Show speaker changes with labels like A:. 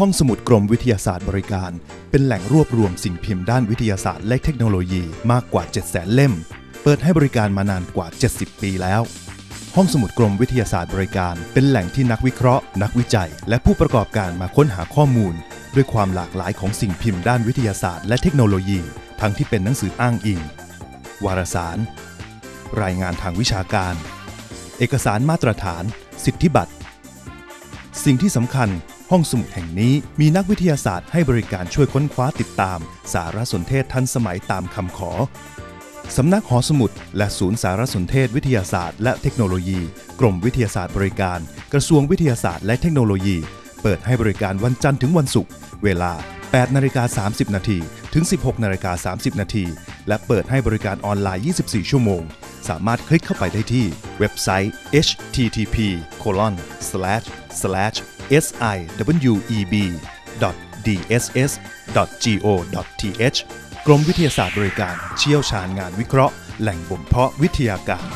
A: ห้องสมุดกรมวิทยาศาสตร์บริการ เป็นแหล่งรวบรวมสิ่งพิมพ์ด้านวิทยาศาสตร์และเทคโนโลยีมากกว่า 700,000 เล่ม เปิดให้บริการมานานกว่า 70 ปีแล้ว ห้องสมุดกรมวิทยาศาสตร์บริการ เป็นแหล่งที่นักวิเคราะห์ นักวิจัย และผู้ประกอบการมาค้นหาข้อมูล ด้วยความหลากหลายของสิ่งพิมพ์ด้านวิทยาศาสตร์และเทคโนโลยี ทั้งที่เป็นหนังสืออ้างอิง วารสาร รายงานทางวิชาการ เอกสารมาตรฐาน สิทธิบัตร สิ่งที่สำคัญห้องสมุดแห่งนี้มีนักวิทยาศาสตร์ให้บริการช่วยค้นคว้าติดตาม สารสนเทศทันสมัยตามคำขอ สำนักหอสมุด และศูนย์สารสนเทศวิทยาศาสตร์และเทคโนโลยี กรมวิทยาศาสตร์บริการ กระทรวงวิทยาศาสตร์และเทคโนโลยี เปิดให้บริการวันจันทร์ถึงวันศุกร์เวลา8นาฬิกา30 นาทีถึง 16นาฬิกา30 นาที และเปิดให้บริการออนไลน์ 24 ชั่วโมง สามารถคลิกเข้าไปได้ที่เว็บไซต์ http siweb dss.go.th กรมวิทยาศาสตร์บริการเชี่ยวชาญงานวิเคราะห์ แหล่งบ่มเพาะวิทยาการ